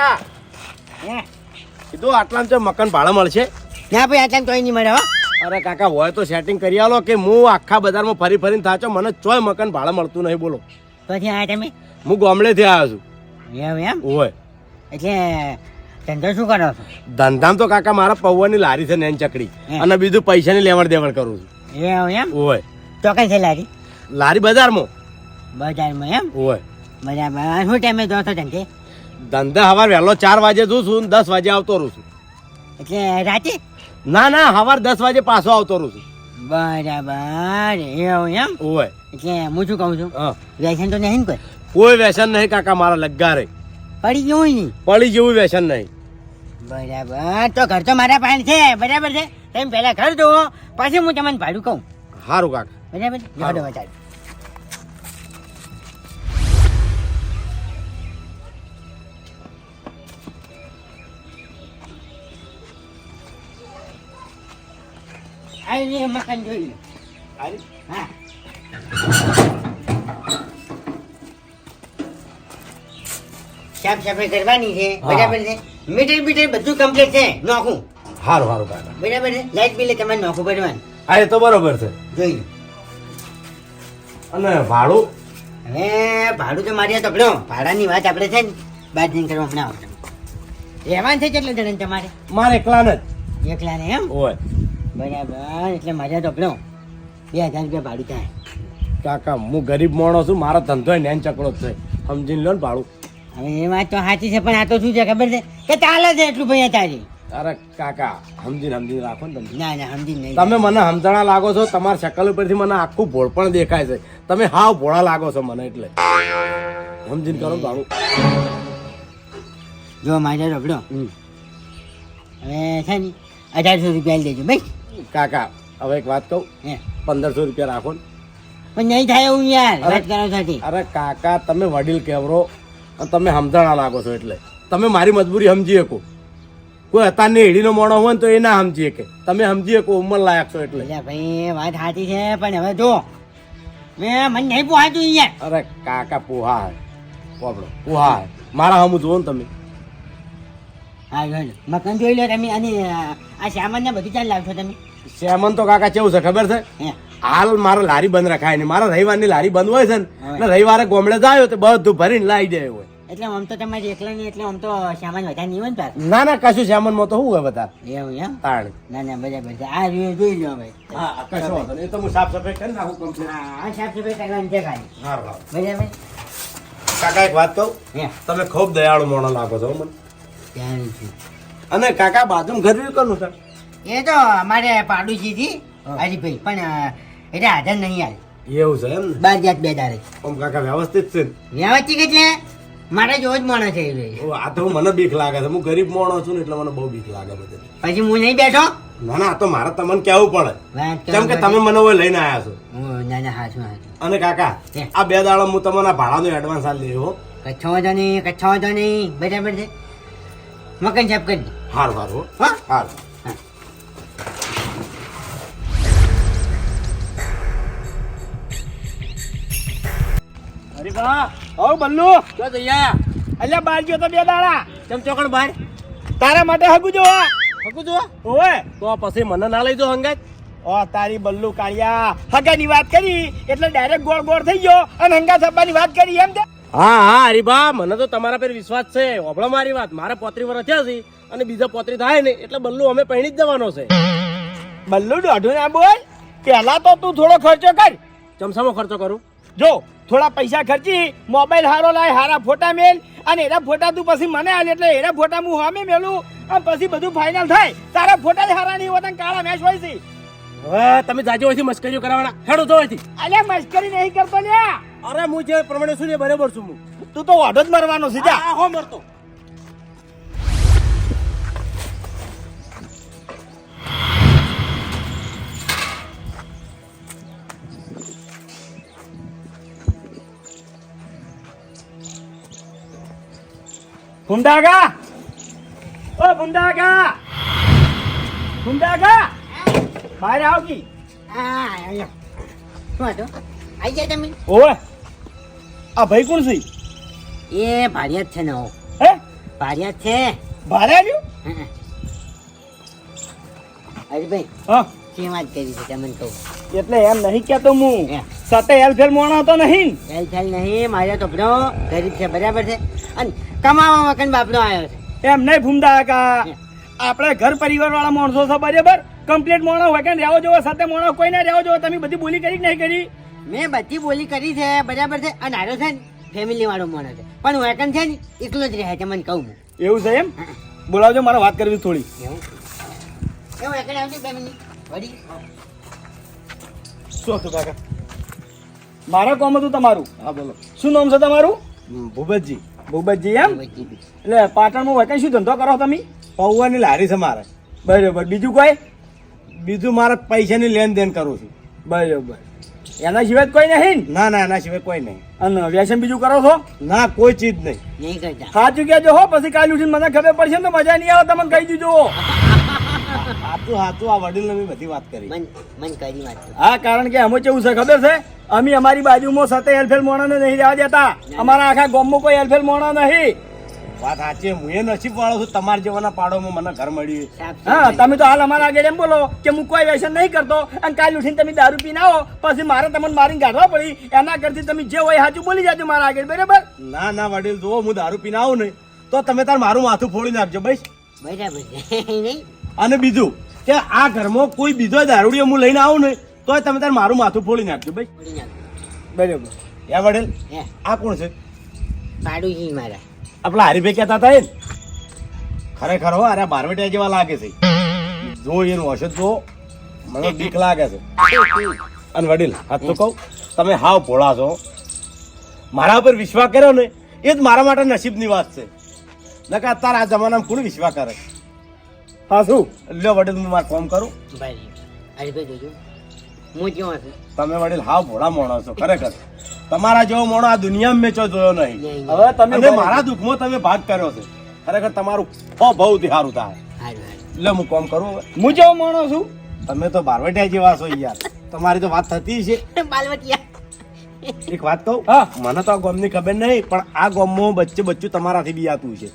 કાકા કીધું આટલા છે મકાન ભાડા મળશે. ના ભાઈ આટલા તોય નહીં મળે હો. અરે કાકા હોય તો સેટિંગ કરી આલો કે હું આખા બજારમાં ફરી ફરીને થાચો મને ચોય મકાન ભાડે મળતું નહીં બોલો. પછી આયા તમે? હું ગામડેથી આવ્યો છું. એમ એમ? હોય. એટલે ધંધો શું કરો છો? ધંધામ તો કાકા મારા પૌવાની લારી છે નેન ચકડી. અને બીજું પૈસાની લેવડ દેવડ કરું છું. એમ એમ? હોય. તો કઈ છે લારી? લારી બજારમાં. બજારમાં એમ? હોય. બજારમાં. શું ટાઈમે જો છો ધંધે ધંધા હવાર વહેલો ચાર વાગે જઉં છું દસ વાગે આવતો રહું છું. એટલે રાતે? ના ના હવાર દસ વાગે પાછો આવતો રહું છું. બરાબર એવું એમ? ઓય એટલે હું શું કહું છું? વ્યસન તો નહીં ને કોઈ? કોઈ વ્યસન નહીં કાકા મારા લગ્ગા રે. પડી જવું નહીં પડી જેવું વ્યસન નહીં. બરાબર તો ઘર તો મારા પાસે છે બરાબર છે. તેમ પહેલા ઘર જુઓ પછી હું તમને ભાડું કહું. સારું કાકા. બરાબર જોડો બતાડો આ મકાન જોઈ લો. હા. સાફ સફાઈ કરવાની છે બરાબર છે? મીટર બીટર બધું કમ્પ્લીટ છે નોખું. સારું સારું કાકા બરાબર છે? લાઈટ બિલે તમારે નોખું ભરવાનું. હા એ તો બરોબર છે. જોઈ અને ભાડું? હવે ભાડું તો મારી તકડો ભાડાની વાત આપણે છે ને બાર જઈને કરવા હમણાં રહેવાનું છે કેટલા જણ તમારે? મારે એકલાને જ. એકલા ને એમ? ઓય બરાબર એટલે મારે તકડો બે હજાર રૂપિયા ભાડું થાય. કાકા હું ગરીબ માણસ છું મારો ધંધો નેન ચકડો છે. સમજીને લો ને ભાડું. હવે એ વાત તો સાચી છે પણ આ તો શું છે ખબર છે? કે ચાલે છે એટલું ભાઈ તારી અરે કાકા સમજીને સમજીને રાખો ને તમે ના ના સમજી નહીં. તમે મને સમજણા લાગો છો તમારા શકલ ઉપરથી મને આખું ભોળ પણ દેખાય છે. તમે હાવ ભોળા લાગો છો મને એટલે. સમજીને કરો ભાડું. જો મારે રબડો. હવે છે ને અઢારસો રૂપિયા લઈ દેજો ભાઈ. કાકા હવે એક વાત કહું? હે. પંદરસો રૂપિયા રાખો ને. પણ નહીં થાય એવું યાર અરે. વાત કરો સાથે. અરે કાકા તમે વડીલ કેવરો? અને તમે સમજણા લાગો છો એટલે. તમે મારી મજબૂરી સમજી શકો. કોઈ અત્યારની એડીનો મોણો હોય ને તો એ ના સમજી શકે. તમે સમજી શકો ઉંમર લાયક છો એટલે. ભાઈ વાત સાચી છે પણ હવે જો. મેં મને નહીં પોહાતું યાર અરે કાકા પોહા પોપડો પોહા મારા હમું જુઓ ને તમે. હા મકાન જોઈ લો તમે અને આ સામાન ને બધું ચાલ લાવશો તમે. શ્યામન તો કાકા કેવું છે ખબર છે? હાલ મારે લારી બંધ રખાય ને મારા રવિવારની લારી બંધ હોય છે ને રવિવારે ગોમડે જાય તો બધું ભરીને લાવી દે હોય. એટલે આમ તો તમારે એકલા નહીં એટલે આમ તો સામાન વધારે નહીં હોય ને ના ના કશું સામાનમાં તો શું હોય બધા? એવું એમ? તાણ. ના ના બધા બધા. આ જોઈ જોઈ લો ભાઈ હા કશો વાંધો નહીં. તો હું સાફ સફાઈ કરી નાખું complete. હા સાફ સફાઈ કરવાની છે ખાલી. હા. બરાબર? કાકા એક વાત કહું? તમે ખૂબ દયાળુ મોણો લાગો છો મને. અને કાકા બાજુ ઘર બી કરવું છે? એ તો અમારે પાડોશી થી હા. હરીભાઈ પણ એટલે હાજર નહીં આવે એવું છે એમ બાર જાત બે દારે ઓમ કાકા વ્યવસ્થિત છે? વ્યવસ્થિત એટલે મારે જો જ માણસ છે ભાઈ. આ તો મને બીક લાગે છે. હું ગરીબ માણસ છું ને એટલે મને બહુ બીક લાગે બધે. પછી હું નહીં બેઠો? ના ના તો મારે તમને કહેવું પડે. કેમ કે તમે મને હવે લઈને આવ્યા છો. હું ના ના હાચું હાચું અને કાકા આ બે દાડા હું તમને ભાડાનો એડવાન્સ આલી લેવો કચ્છો વાંધો નહીં કચ્છો વાંધો નહીં બરાબર છે. મકાન સાફ કરી હાર હાર હો. હા? હાર. બા ઓ બલ્લુ. તો જઈયા અલ્યા બાર ગયો તો બે દાડા. કેમ ચોકડ બહાર તારા માટે હગુ જો હકુ જો તો પછી મને ના લઈ જો હંગાત. ઓ તારી બલ્લુ કાળિયા. હગાની વાત કરી એટલે ડાયરેક્ટ ગોળ ગોળ થઈ ગયો અને હંગા થપ્પાની વાત કરી એમ તે હા હા હરીબા મને તો તમારા પર વિશ્વાસ છે. હોભળો મારી વાત. મારે પોત્રી વર્ષ થયા છે અને બીજા પોત્રી થાય ને એટલે બલ્લુ અમે પહેણી જ જવાનો છે. બલ્લુ દોઢું ના બોલ. પહેલા તો તું થોડો ખર્ચો કર. ચમસામાં ખર્ચો કરું? જો થોડા પૈસા ખર્ચી મોબાઈલ હારો લાય હારા ફોટા મેલ અને એના ફોટા તું પછી મને આલે એટલે એના ફોટા હું હામે મેલું અને પછી બધું ફાઇનલ થાય. તારા ફોટા જ હારા નહીં હોતા કાળા મેચ હોય છે. હવે તમે જાજો હોય મસ્કરીઓ કરાવવાના. હેડો જો હોય અલે મસ્કરી નહીં કરતો લ્યા. અરે હું જે પ્રમાણે છું ને બરાબર છું હું. તું તો વાઢો જ મરવાનો સીધા. હો મરતો. ભૂંડાગા? ઓ ભૂંડાગા! ભૂંડાગા! બહાર આવ કી. હા. શું હતું આઈ જાય તમે ઓવે આ ભાઈ કોણ છે? એ ભાડિયા છે ને હો હે? ભાડિયા છે. ભારે આવ્યું? હં. હરીભાઈ હા. શી વાત કરી છે તમને કહું એટલે એમ નહીં કેતો હું. હે. સાથે હેલફેલ મોણો હતો નહીં. ચાલ નહીં નહીં તો ભણો ગરીબ છે બરાબર છે. અને કમાવા મકાન બાપનો આવ્યો છે. એમ નહીં ભૂમતા કા. આપણે ઘર પરિવાર વાળા માણસો છો બરાબર? કમ્પ્લીટ મોણો હોય કે રહેવો જોવો સાથે મોણો કોઈ ના રહેવો જોવો તમે બધી બોલી કરી નહીં કરી? મેં બધી બોલી કરી છે બરાબર છે. અને આરો છે ને ફેમિલી વાળો માણસ છે. પણ વેકન છે ને એકલો જ રહે છે મને કહું એવું છે એમ? બોલાવજો મારે વાત કરવી થોડી. એવું? એવું વેકન આવશે બે મિનિટ. વળી. શું હતું કાકા? મારા કોમ હતું તમારું? હા બોલો. શું નામ છે તમારું? ભૂપતજી. ભૂપતજી એમ? એટલે પાટણમાં હોય કઈ શું ધંધો કરો તમે? પૌવાની લારી છે મારે. બરાબર. બીજું કોઈ? બીજું મારે પૈસાની લેન દેન કરું છું. બરાબર. એના સિવાય કોઈ નહીં ના ના એના સિવાય કોઈ નહીં. અને વ્યસન બીજું કરો છો? ના કોઈ ચીજ નહીં. નહીં કરતા. સાચું કહેજો હો પછી કાલ ઉઠીને મને ખબર પડશે ને તો મજા નહીં આવે તમને કહી દીધો. હાતું હાતું આ વડીલ મેં બધી વાત કરી. મન મન કરી વાત હા કારણ કે અમે કેવું છે ખબર છે? અમે અમારી બાજુમાં સતે હેલફેલ મોણાને નહીં રહેવા દેતા. અમારા આખા ગામમાં કોઈ હેલફેલ મોણા નહીં. વાત સાચી હું એ નસીબ વાળો છું તમારા જેવાના પાડોમાં મને ઘર મળ્યું હા તમે તો હાલ અમારા આગળ એમ બોલો કે હું કોઈ વ્યસન નહીં કરતો અને કાલ ઉઠીને તમે દારૂ પીને આવો પછી મારે તમને મારીને કાઢવા પડી. એના કરતી તમે જે હોય સાચું બોલી જાજો મારા આગળ બરાબર? ના ના વડીલ જુઓ હું દારૂ પીને આવું નહીં. તો તમે તાર મારું માથું ફોડી નાખજો ભાઈ બરાબર નહીં અને બીજું કે આ ઘરમાં કોઈ બીજો દારૂડિયો હું લઈને આવું ને તોય તમે તાર મારું માથું ફોડી નાખજો ભાઈ. બરાબર. યા વડેલ? આ કોણ છે? પાડુજી મારા. આપણા હરીભાઈ કહેતા હતા એ ખરેખર હો અરે બારવટિયા જેવા લાગે છે. જો એનું હશે જો મને બીક લાગે છે. અને વડીલ હાથ તો કહું તમે હાવ ભોળા છો. મારા ઉપર વિશ્વાસ કર્યો ને એ જ મારા માટે નસીબની વાત છે. નકા અત્યારે આ જમાનામાં કોણ વિશ્વાસ કરે? હા શું? લ્યો વડીલ હું મારું કામ કરું. બરાબર હરીભાઈ જોજો. હું કેવો છું? તમે વડીલ હાવ ભોળા માણસ છો ખરેખર. તમારા જેવો મોણો આ દુનિયામાં મેં જોયો નહીં. હવે તમે મારા દુઃખમાં તમે ભાગ કર્યો છે. ખરેખર તમારું બહુ બહુ સારું થાય. એટલે હું કામ કરું હું જેવો માણો છું? તમે તો બારવટિયા જેવા છો યાર. તમારી તો વાત થતી છે. એક વાત કહું? હા. મને તો આ ગોમની ખબર નહીં પણ આ ગોમમાં બચ્ચે બચ્ચું તમારાથી બી આતું છે.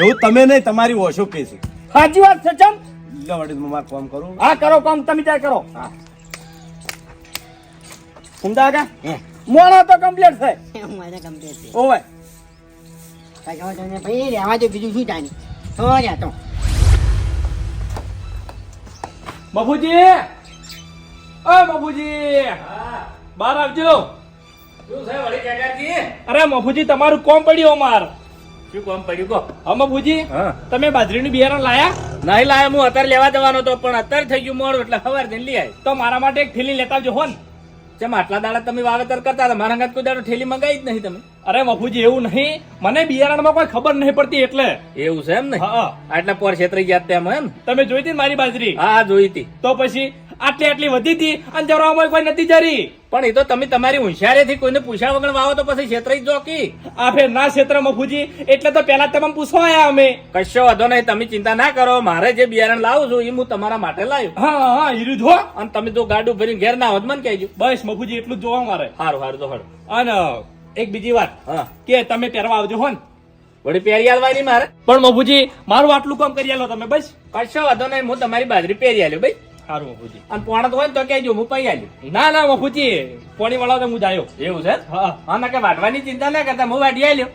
એવું તમે નહીં તમારી ઓછો કે છે. સાચી વાત છે ચમ? એટલે વડીલ હું મારું કામ કરું. હા કરો કામ તમે ત્યાં કરો. હા. કા હે. મોણો તો કમ્પ્લીટ છે. મારે કમ્પ્લીટ છે. ઓવે. કાકા તમને ભાઈ રહેવા દે બીજું શું તાની તો જા તો. બાપુજી! ઓ બાપુજી! બહાર આવજો. અરે બાપુજી તમારું કોમ પડ્યું અમાર. શું કામ પડ્યું? તમે બાજરીનું બિયારણ લાયા? નહીં લાયા હું અત્યારે લેવા જવાનો હતો પણ અત્યારે થઈ ગયું મોડું એટલે ખબર જઈને લઈ આવી તો મારા માટે એક થેલી લેતા આવજો હો ને જેમ આટલા દાડા તમે વાવેતર કરતા હતા મારા કોઈ દાડો ઠેલી મંગાવી જ નહીં તમે. અરે મફુજી એવું નહીં. મને બિયારણમાં કોઈ ખબર નહીં પડતી એટલે. એવું છે એમ ને? હા. આટલા પોર છેતરી ગયા તેમ એમ? તમે જોઈતી મારી બાજરી? હા હા જોઈ હતી. તો પછી આટલી આટલી વધી હતી અને જરવામાં કોઈ નથી જરી. પણ એ તો તમે તમારી હોશિયારીથી કોઈને પૂછ્યા વગર વાવો તો પછી ક્ષેત્ર જ જોકી. આ ફેર ના ક્ષેત્ર મફુજી એટલે તો પેલા તમે પૂછવા આવ્યા અમે. કશો વાંધો નહીં તમે ચિંતા ના કરો મારે જે બિયારણ લાવું છું એ હું તમારા માટે લાવ્યો. હા હા હીરું જો અને તમે જો ગાડું ભરીને ઘેર ના હોત મને કહેજો. બસ મફુજી એટલું જ જોવા મારે. સારું સારું તો હળ અને એક બીજી વાત. કે તમે પહેરવા આવજો હો ને વળી પહેરી આલવાની મારે. પણ મફુજી મારું આટલું કામ કરી આલો તમે બસ. કશો વાંધો નહીં હું તમારી બાજરી પહેરી આલ્યો ભાઈ સારું મફુજી અને પોણા તો હોય ને તો કહેજો હું પૈ આલ્યું ના ના મફુજી પોણી વાળા તો હું જાયો એવું છે? હા. ના કે વાટવાની ચિંતા ના કરતા હું વાટી આલ્યો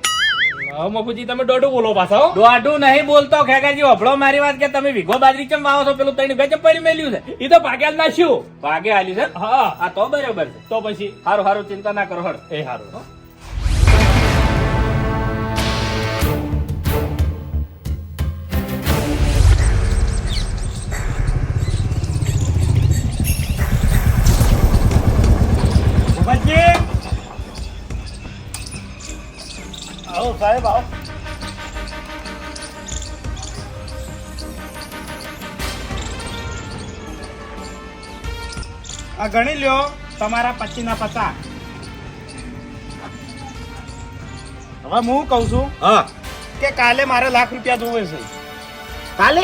હા, મફુજી તમે દોઢું બોલો પાછા દોઢું નહીં બોલતો ખેગાજી વફળો મારી વાત કે તમે વિઘો બાજરી કેમ વાવો છો? પેલું તઈને ગજબ પડી મેલ્યું છે. એ તો ભાગ્યા જ નાખ્યું ભાગે આલ્યું છે? હા આ તો બરોબર છે. તો પછી? સારું સારું ચિંતા ના કરો હળ. એ સારું આવો સાહેબ આવો. આ ગણી લ્યો તમારા પચીના પચાસ હવે હું કહું છું હા. કે કાલે મારે લાખ રૂપિયા જોવે છે. કાલે?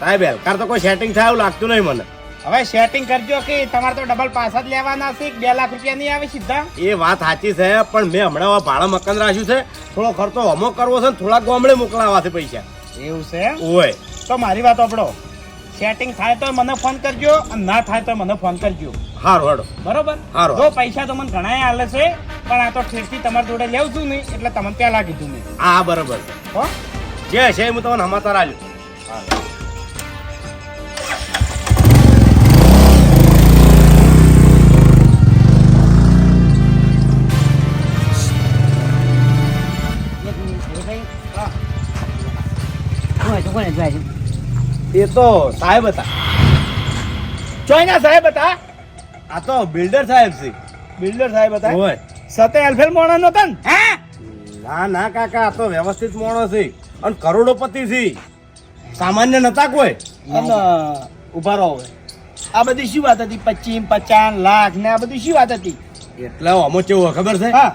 સાહેબ કાર તો કોઈ સેટિંગ થાય એવું લાગતું નહીં મને. હવે સેટિંગ કરજો કે તમારે તો ડબલ પાસ જ લેવાના છે. બે લાખ રૂપિયા નહીં આવે સીધા? એ વાત સાચી છે પણ મેં હમણાં ભાડા મકાન રાખ્યું છે. થોડો ખર્ચો હમો કરવો છે ને થોડા ગામડે મોકલાવા છે પૈસા. એવું છે? ઓય. તો મારી વાત આપણો સેટિંગ થાય તો મને ફોન કરજો અને ના થાય તો મને ફોન કરજો. હારો હેડો બરોબર? હારો જો પૈસા તો મને ઘણા હાલે છે પણ આ તો ઠેરથી તમારી જોડે લેવું છું નહીં એટલે તમને પહેલા કીધું મેં. હા બરોબર. હો? જે છે હું તમને હમાતા રાખ્યું એક એ તો સાહેબ હતા. ચોઈના સાહેબ હતા? આ તો બિલ્ડર સાહેબ છે. બિલ્ડર સાહેબ હતા. હોય સતે એલફેલ મોણસ નો? તન હા? ના ના કાકા આ તો વ્યવસ્થિત મોણો છે. અને કરોડોપતિ છે. સામાન્ય નતા કોઈ. અને ઊભા રહો આ બધી શું વાત હતી? પચીસ પચાસ લાખ ને આ બધી શું વાત હતી? એટલે અમો કેવું ખબર છે? હા.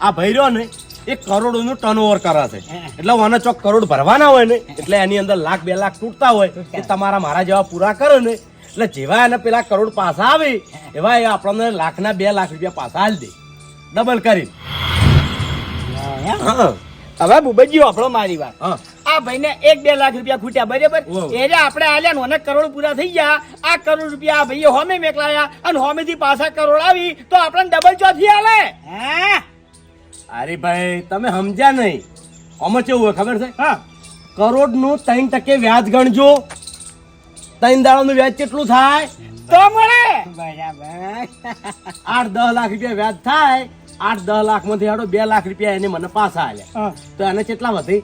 આ ભાઈ રહ્યો ને એ કરોડો નું ટર્ન કરે છે. એટલે મને ચોક કરોડ ભરવાના હોય ને એટલે એની અંદર લાખ બે લાખ તૂટતા હોય એ તમારા મારા જેવા પૂરા કરે ને એટલે જેવા એને પેલા કરોડ પાછા આવે એવા એ આપણને લાખના બે લાખ રૂપિયા પાછા હાલ દે. ડબલ કરી. હવે બુબજી આપણો મારી વાત. હા. આ ભાઈને એક બે લાખ રૂપિયા ખૂટ્યા બરાબર. એટલે આપણે આલ્યા ને અનેક કરોડ પૂરા થઈ ગયા આ કરોડ રૂપિયા આ ભાઈએ હોમે મેકલાયા અને હોમેથી પાછા કરોડ આવી તો આપણને ડબલ ચોથી આલે. હા? અરે ભાઈ તમે સમજ્યા નહીં. આમાં કેવું હોય ખબર છે? હા. કરોડનું ત્રણ ટકે વ્યાજ ગણજો. ત્રણ દાડાનું વ્યાજ કેટલું થાય? તો મળે. બરાબર. આઠ દસ લાખ રૂપિયા વ્યાજ થાય. આઠ દસ લાખમાંથી હાડો બે લાખ રૂપિયા એને મને પાછા આલે. તો એને કેટલા વધી?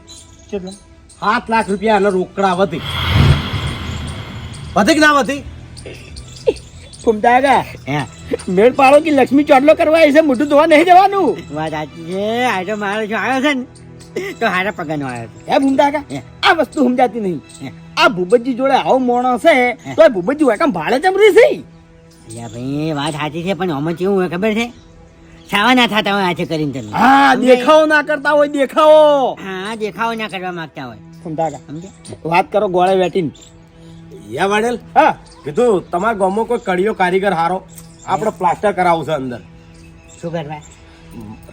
કેટલા? સાત લાખ રૂપિયા એને રોકડા વધી. વધી કે ના વધી? ઘૂમતા ગયા મેળ પાડો કે લક્ષ્મી ચોટલો કરવા છે મોઢું ધોવા નહીં જવાનું. વાત સાચી છે. આ તો મારો જો આવ્યો છે ને તો હારા પગારનો આવ્યો છે. હે ભૂમતા કા આ વસ્તુ સમજાતી નહીં. આ ભૂપતજી જોડે આવો મોણો છે તો ભૂપતજી હોય કામ ભાડે ચમરી છે. અલ્યા ભાઈ વાત સાચી છે પણ આમાં કેવું હોય ખબર છે? છાવા ના થતા હોય આજે કરીને તમે. હા દેખાવો ના કરતા હોય દેખાવો. હા દેખાવો ના કરવા માંગતા હોય. ભૂમતા વાત કરો ગોળે વેટીને યા વાડેલ? હા. કીધું તમારા ગામમાં કોઈ કડિયો કારીગર હારો? આપણે પ્લાસ્ટર કરાવવું છે અંદર. શું કરવા?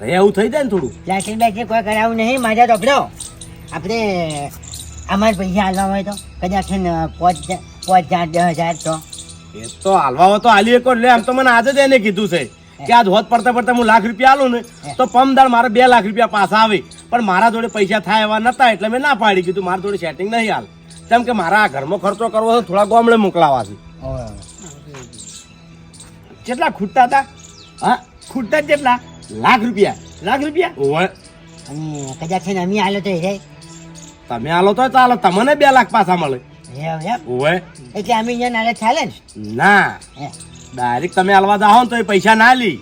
રે એવું થઈ જાય ને થોડું. પ્લાસ્ટર બ્લાસ્ટિક કોઈ કરાવવું નહીં માજા તો આપણો અમારે પૈસા હાલવા હોય તો કદાચ ને પાંચ પાંચ હજાર દસ હજાર તો. એ તો હાલવા હોય તો હાલી એક લે આમ તો મને આજે જ એને કીધું છે કે આજ હોત પડતા પડતા હું લાખ રૂપિયા આલું ને તો પમદાર મારે બે લાખ રૂપિયા પાછા આવે. પણ મારા જોડે પૈસા થાય એવા નતા એટલે મેં ના પાડી. કીધું મારા જોડે સેટિંગ નહીં હાલ. કેમ કે મારા ઘરમાં ખર્ચો કરવો છે થોડા ગામડે મોકલાવા છે. કેટલા ખૂટતા હતા? હા ખૂટતા જ કેટલા? લાખ રૂપિયા. લાખ રૂપિયા? અને કદાચ છે ને અમે હાલો તો રે. તમે હાલો તો ચાલો તમને બે લાખ પાછા મળે. એમ? એટલે અમે અહીંયા નાલે ચાલે ને? ના. હે. ડાયરેક્ટ તમે હાલવા જાઓ ને તો એ પૈસા ના લી.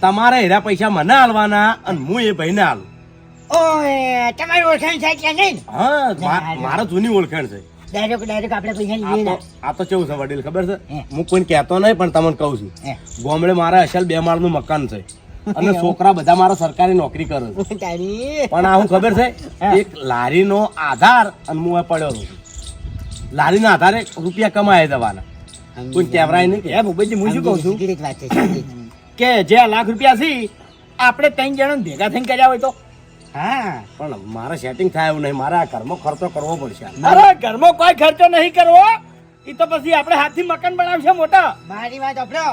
તમારે હેરા પૈસા મને હાલવાના અને હું એ ભાઈને હાલું ઓય તમારી ઓળખાણ છે કે નહીં? હા મારા જૂની ઓળખાણ છે. ડાયરેક્ટ ડાયરેક્ટ આપણે પૈસા લઈએ આ તો કેવું છે વડીલ ખબર છે? હું. કોઈને કહેતો નહીં પણ તમને કહું છું. ગોમડે મારા અસલ બે માળનું મકાન છે. અને છોકરા બધા મારા સરકારી નોકરી કરે છે. પણ આ હું ખબર છે. એક લારીનો આધાર અને હું એ પડ્યો છું. લારીના આધારે રૂપિયા કમાય દવાના. કોઈ કેવરાય નહીં કે. હે હું શું કહું છું. કે જે આ લાખ રૂપિયા છે આપણે ત્રણ જણા ભેગા થઈને કર્યા હોય તો? હા પણ મારે સેટિંગ થાય એવું નહીં. મારે આ ઘરમાં ખર્ચો કરવો પડશે. અરે ઘરમાં કોઈ ખર્ચો નહીં કરવો. એ તો પછી આપણે હાથથી મકાન બનાવશે મોટા. મારી વાત આપણો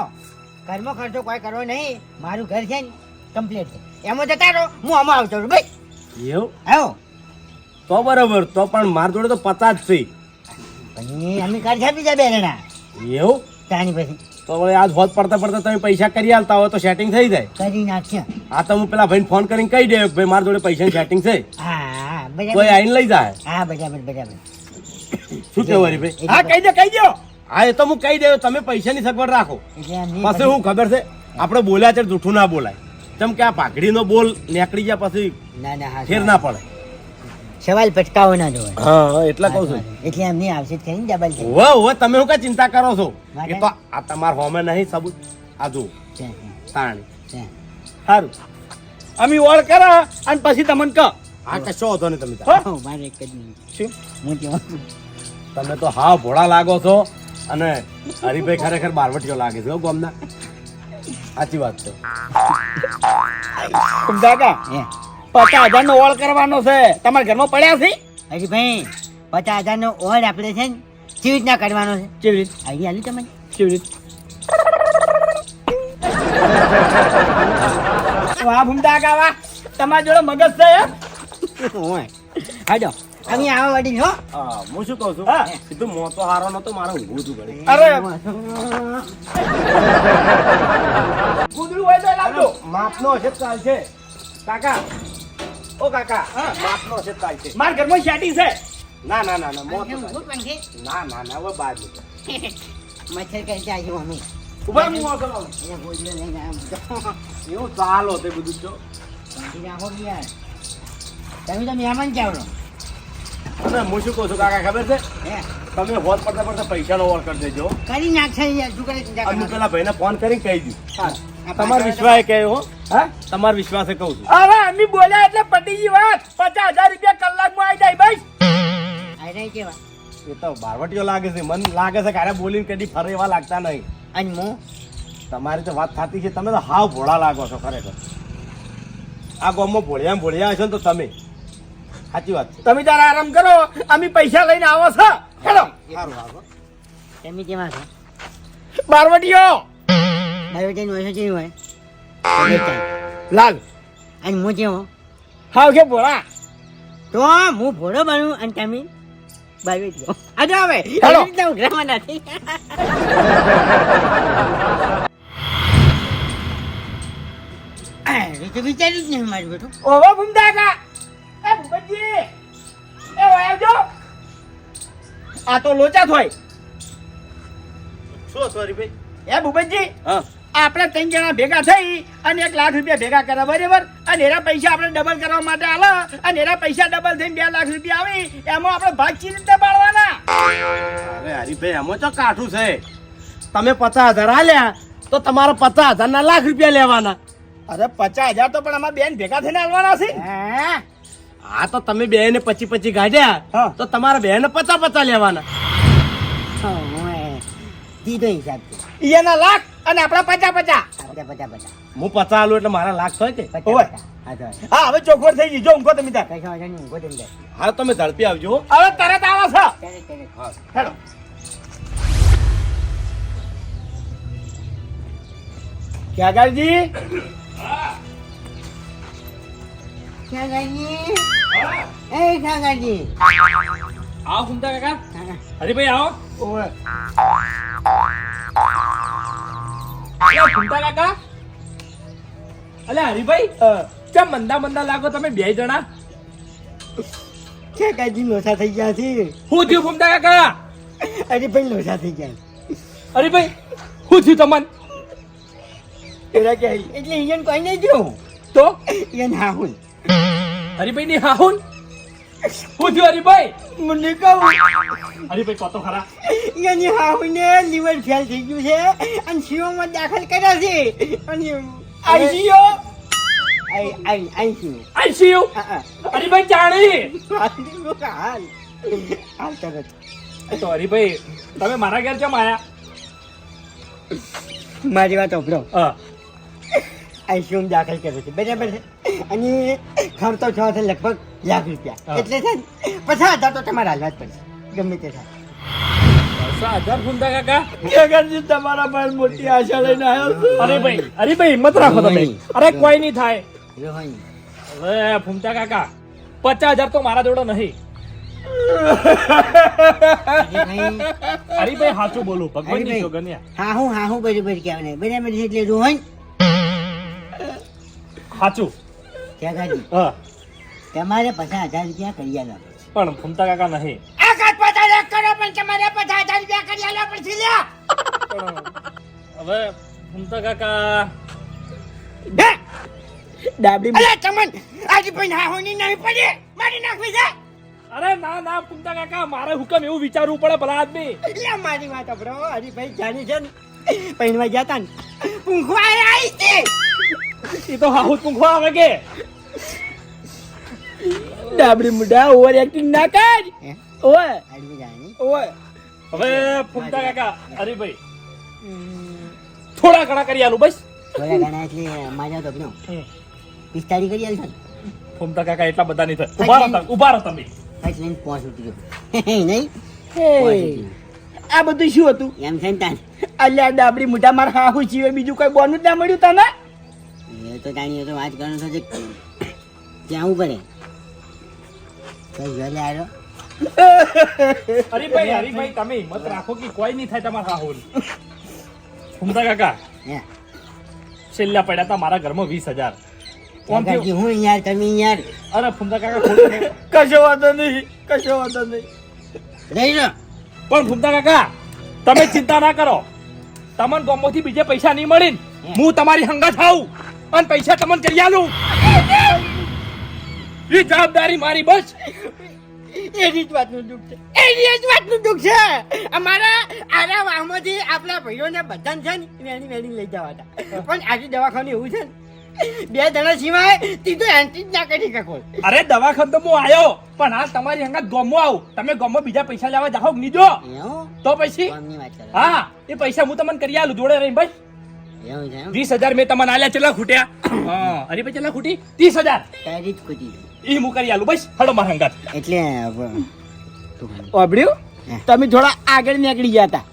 ઘરમાં ખર્ચો કોઈ કરવો નહીં. મારું ઘર છે ને કમ્પ્લીટ છે. એમાં જતા રહો. હું આમાં આવતો છું ભાઈ એવું? આવો. તો બરોબર. તો પણ મારા જોડે તો પચાસ થઈ અમે ઘર છે બીજા બે એવું? તાની પછી. તો હવે આજ હોત પડતા પડતા તમે પૈસા કરી આલતા હોય તો સેટિંગ થઈ જાય. કરી નાખશે આ તો હું પેલા ભાઈને ફોન કરીને કહી દે ભાઈ મારા જોડે પૈસા સેટિંગ છે. હા તો એ આઈને લઈ જાય. હા બરાબર બરાબર. શું કેવું હરીભાઈ હા કહી દે કહી દો. હા એ તો હું કહી દઉં તમે પૈસાની સગવડ રાખો. પાસે હું ખબર છે? આપણે બોલ્યા છે જૂઠું ના બોલાય. કેમ કે આ પાઘડીનો બોલ નીકળી ગયા પછી ના ના ફેર ના પડે. સવાલ પટકાવો ના જોવે હા એટલે કહું છું. એટલે એમની આવશે કરીને ડબલ છે હોવે હોવે તમે હું કઈ ચિંતા કરો છો? એ તો આ તમાર હોમે નહીં સબૂત આ જો છે, સારું અમે ઓળ કરા અને પછી તમને કહો. આ કશો હતો ને તમે મારે એક જ મિનિટ. શું? હું તમે તો હા ભોળા લાગો છો અને હરિભાઈ ખરેખર બારવટીઓ લાગે છે હો ગામના. સાચી વાત છે. હે. પચાસ હજાર નો ઓળ કરવાનો છે. તમારા ઘરમાં પડ્યા છે? હજી ભાઈ પચાસ હજાર નો ઓળ આપણે છે ને કેવી રીતના કરવાનો છે? કેવી રીત? આઈડિયા આલી તમને? કેવી રીત? વાહ ભૂમતા કાવા તમારા જોડે મગજ છે હોય હાજો. અમે આવા વાડી હો. હું શું કહું છું? હા. સીધું મોતો હારો નતો મારે ઊંઘવું હતું પડે. અરે. કૂતરું હોય તો લાવજો. માપનો છે ચાલશે કાકા ઓ કાકા બાપનો છે તો. છે મારા ઘરમાં શાટી છે. ના ના ના ના મોતો. ભૂત પંખી? ના ના ના હવે બાદ. મચ્છર કરી જાય છે મમ્મી. ઊભા હું મોસો એ નહીં લઈને આમ એવું ચાલો તે બધું જો. રાખો યાર. તમે તો મહેમાન ચાવડો અને હું શું કહું છું કાકા ખબર છે? હે? તમે હોત પડતા પડતા પૈસાનો ઓર કરી દેજો. કરી નાખશે યાર શું કરી કરો? પેલા ભાઈને ફોન કરીને કહી દઉં. તમારો વિશ્વાસ એ હો. હા? તમારો વિશ્વાસ કહું છું. હવે અમે બોલ્યા એટલે ગઈ વાત. પચાસ હજાર રૂપિયા કલાકમાં આવી જાય ભાઈ આ રહી કેવા? એ તો બારવટીઓ લાગે છે. મન લાગે છે કે આરે બોલીને કદી ફરે એવા લાગતા નહીં. અને હું? તમારી તો વાત થતી છે. તમે તો હાવ ભોળા લાગો છો ખરેખર. આ ગામમાં ભોળિયા ભોળિયા હશો ને તો તમે. સાચી વાત છે. તમે તારા આરામ કરો. અમે પૈસા લઈને આવો છો. હેલો. સારું સારું તમે કેવા છો બારવટીઓ. બાયોટેન વર્ષો જેવી હોય. લાલ. અને હું જેવો? હાવ કે ભોળા. તો હું ભોળો બનું અને તમે બાયોટેન આજે હવે હેલો. ઉઘરામાં નથી. આ, તો વિચાર્યું જ નહીં મારું બેટું ઓહો ભૂમતા કા એ ભૂપતજી. એ આવજો. આ તો લોચા થોય શું સોરી ભાઈ એ ભૂપતજી. હા. આપણે ત્રણ જણા ભેગા થઈ અને એક લાખ રૂપિયા ભેગા કર્યા બરાબર? અને એના પૈસા આપણે ડબલ કરવા માટે આલે. અને એના પૈસા ડબલ થઈને બે લાખ રૂપિયા આવી. એમાં આપણે ભાગ ચી રીતે પાડવાના. અરે હરીભાઈ એમાં તો કાઠું છે. તમે પચાસ હજાર આલ્યા તો તમારે પચાસ હજાર ના લાખ રૂપિયા લેવાના. અરે પચાસ હજાર તો પણ આમાં બેન ભેગા થઈને આલવાના છે. હા? તો તમે બે ને પચી પચી ગાઢ્યા. તો તમારે બે ને પચાસ પચાસ લેવાના. એના લાખ અને આપણા પચા પચા પચા પચા હું પચાસ આલું એટલે મારા લાખ થાય કે? ઓય. હા હવે. હા ચોખવટ થઈ ગઈ. જો ઊંઘો તમે ત્યાં કશો વાંધો નહીં, ઊંઘો તમે હા તમે ઝડપી આવજો. હવે તરત આવો છો. હેલો. ક્યાગાજી કાકાજી. એ કાકાજી. આવો ઘૂમતા કાકા. હરીભાઈ આવો. ઘૂમતા કાકા. અલ્યા હરીભાઈ કેમ મંદા મંદા લાગો તમે બે જણા? કાકાજી લોસા થઈ ગયા છે? હું થયું ઘૂમતા કાકા? અરે ભાઈ લોસા થઈ ગયા. હરીભાઈ હું થયું તમને? એરા કે એટલે ઈયન કોઈ નહીં ગયો? તો? ઈયન હાહુલ હરીભાઈ ની હાહુન? હું થયું હરીભાઈ? મને કહું. હરીભાઈ કોતો ખરા. હા હાહુને લીવર ફેલ થઈ ગયું છે અને શિવમાં દાખલ કર્યા છે. અને ICU I I I ICU I C U હા હા. હરીભાઈ ચાણી હાલ. હાલ તરત. તો હરીભાઈ તમે મારા ઘેર કેમ આયા? મારી વાત ઓપડો હા. આઈસીયુમાં દાખલ કર્યો છે. બરાબર છે? અને ખર્ચો થયો છે લગભગ લાખ રૂપિયા. એટલે છે પચાસ હજાર તો તમારે હાલવા જ પડશે. ગમે તે થાય. દસ હજાર ઘૂમતા કાકા? ક્યાગાજી તમારા પર મોટી આશા લઈને આવ્યો છું. અરે ભાઈ અરે ભાઈ હિંમત રાખો તમે. અરે કોઈ નહીં થાય. રોહન હવે ફૂમતા કાકા પચાસ હજાર તો મારા જોડે નહીં. અરે ભાઈ સાચું બોલું. ભગવાનની. જોગન્યા. હા હું હા હું બરાબર કહેવાય બરાબર છે એટલે રોહન સાચું ત્યાગાજી હા. તમારે પચાસ હજાર રૂપિયા કરી આલો પણ ફૂમતા કાકા નહીં. આકાશ પચાસ લાખ કરો પણ તમારે પચાસ હજાર રૂપિયા કરી આલો પડશે લ્યા. હવે ફૂમતા કાકા ડાબડી અરે ચમન આજે પણ હા હોની નહીં પડે. મારી નાખવી છે અરે ના ના ફૂમતા કાકા મારે હુકમ એવું વિચારવું પડે ભલા આદમી. એટલે મારી વાત બ્રો હરીભાઈ જાની છે ને પૈણવા ગયા તા ને. પૂંખવા આવી છે એ તો હાહુ પૂંખવા આવે કે. ડાબડી મુડા ઓવર એક્ટિંગ ના કર. હે? ઓય. ઓય. હવે ફૂમતા કાકા હરીભાઈ. થોડા ઘણા કરી આલું બસ. થોડા ઘણા એટલે માજા ધોબનો પિસ્તાળી કરી આલશો ફૂમતા કાકા એટલા બધા નહીં થાય. ઊભા રહો ઊભા રહો તમે. ફટ લઈને પોસ ઉતર્યો નહીં? આ બધું શું હતું? એમ છે ને તાન. અલ્યા ડાબડી મોઢા મારા હાહુ જીવે બીજું કોઈ બોનું જ ના મળ્યું તને? એ તો તાણી એ તો વાત કરવાનો ત્યાં પડે કઈ જોલે આવ્યો? હરીભાઈ હરીભાઈ તમે હિંમત રાખો કે કોઈ નહીં થાય તમારા હાહુન ઘૂમતા કાકા છેલ્લા પડ્યા હતા મારા ઘરમાં વીસ હજાર. કાકાજી હું યાર તમે યાર અરે ફૂમતા કાકા ખોટું કશો વાંધો નહીં કશો વાંધો નહીં. રહી પણ ફૂમતા કાકા તમે ચિંતા ના કરો. તમને ગોમોથી બીજે પૈસા નહીં મળી હું? તમારી હંગા થાઉં અને પૈસા તમને કરી આલું. એ જવાબદારી મારી બસ. એની જ વાતનું દુઃખ છે. એની જ વાતનું દુઃખ છે. અમારા આરા વાહમાંથી આપણા ભાઈઓને બધાને છે ને એની વેણી લઈ જવા હતા. પણ આજે દવાખાનું એવું છે ને બે જણા સિવાય તી તો એન્ટ્રી જ ના કરી શકો. અરે દવાખાન તો હું આવ્યો પણ આ તમારી હંગાત ગમો આવું. તમે ગમો બીજા પૈસા લેવા જાઓ નીજો તો પછી? હા એ પૈસા હું તમને કરી આલું જોડે રહી બસ? વીસ હજાર મેં તમને આલ્યા ચેલા ખૂટ્યા? હા અરે ભાઈ ચેલા ખૂટી? ત્રીસ હજાર. તારી જ ખોટી. છે. હું કરી આલું. બસ હડો મારા હંગાત. એટલે હવે તું મને- ઓબડ્યું તમે થોડા આગળ નીકળી ગયા હતા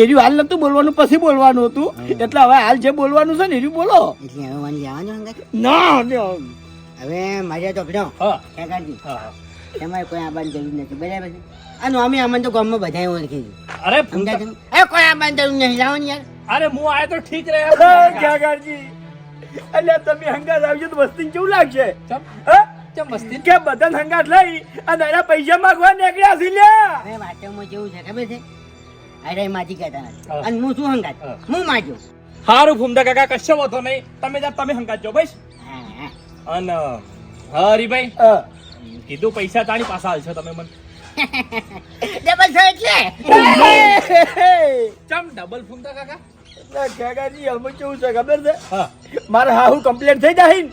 એર્યું હાલ નતું બોલવાનું પછી બોલવાનું હતું. એટલે હવે હાલ જે બોલવાનું છે ને એર્યું બોલો. એટલે હવે મને જવાનું ના ના. હવે મારે તો ભણો હા. કાકાજી હા હા. તમારે કોઈ આવવાની જરૂર નથી. બરાબર અને અમે અમને તો ગામમાં બધાએ ઓળખી અરે એ કોઈ આવવાની જરૂર નહીં. લાવો ને યાર. અરે હું આયો તો ઠીક રહે. અરે કાકાજી અલ્યા તમે હંગાત આવજો તો વસ્તી કેવું લાગશે? હા? મસ્તી. કે બધા હંગાત લઈ અને એના પૈસા માંગવા નીકળ્યા છે વાતોમાં કેવું છે ખબર છે? અરે માજી કહેતા નથી. અને હું શું હંગાત? હા. હું માજ્યો હારું ફૂમતા કાકા કશો વાંધો નહીં. તમે જા તમે હંગાત જો બસ. હા. હા અને હરીભાઈ હા. કીધું પૈસા તાણી પાછા હાલશો તમે મને. ડબલ છો એટલે? ચમ ડબલ ફૂમતા કાકા? કાકાજી અમે કેવું છે ખબર છે? હા. મારે હાહુ કમ્પ્લેટ થઈ જાય.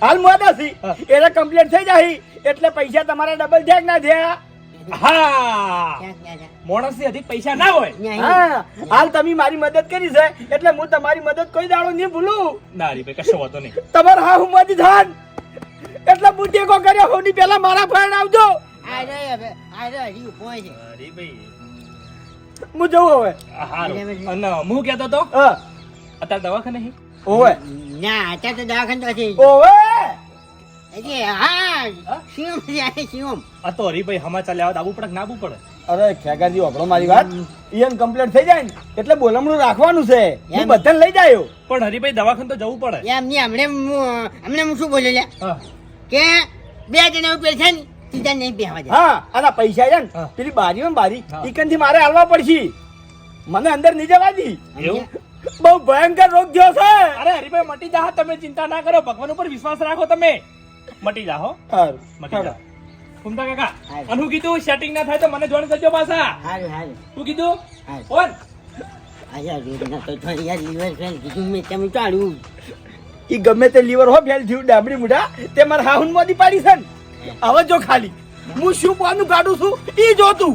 હાલ મોડા છી. એટલે કમ્પ્લીટ થઈ જાય એટલે પૈસા તમારા ડબલ થયા ના થયા. હા? માણસથી અધિક પૈસા ના હોય. હા. હાલ તમે મારી મદદ કરી છે. એટલે હું તમારી મદદ કોઈ દાડો નહીં ભૂલું. ના હરીભાઈ કશો વાંધો નહીં. તમારા હાહુ માંથી થાન એટલે હું ટેકો કર્યો. હોની પેલા મારા ફાઈન આવજો. આ રે હવે. આ હજી ઊભો છે. હરીભાઈ હું જઉં હવે. હારું. અને હું કહેતો તો અત્યારે દવાખાને હી? ઓવે. ના અત્યારે તો દવાખાને તો છે ઓવે. હજી હા શિવમ છે શિવમ આ તો હરીભાઈ સમાચાર લેવા આવું પડે ના આવવું પડે? અરે ખેગાજી વાપરો મારી વાત. ઈયન કમ્પ્લીટ થઈ જાય ને એટલે બોલમણું રાખવાનું છે. હું બધાને લઈ જાયો. પણ હરીભાઈ દવાખાન તો જવું પડે. એમની હમણે હું- હમણે હું શું બોલ્યો લ્યા? કે બે જણા ઉપર છે ને સીધા નહીં બેહવા જાય હા અને આ પૈસા છે ને પેલી બારી બારી. ઈકનથી મારે હાલવા પડશે. મને અંદર નહીં જવા દી. એવું બહુ ભયંકર રોગ થયો છે. અરે હરીભાઈ મટી જા તમે ચિંતા ના કરો. ભગવાન ઉપર વિશ્વાસ રાખો તમે. મટી જાહો હારું. મટી જા ફૂમતા કાકા. અને હું કીધું સેટિંગ ના થાય તો મને જોઈન કરજો પાછા. હારું હારું. શું કીધું ઓન કોણ અચ્છા ના તો થોડી યાર લીવર ફેલ કીધું મેં તમે ચાલુ ઈ ગમે તે લીવર હો ફેલ થયું ડાબડી મુઢા તે મારા હાહુન મોદી પાડી છે હવે જો ખાલી. હું શું પાનું કાઢું છું ઈ જોતું.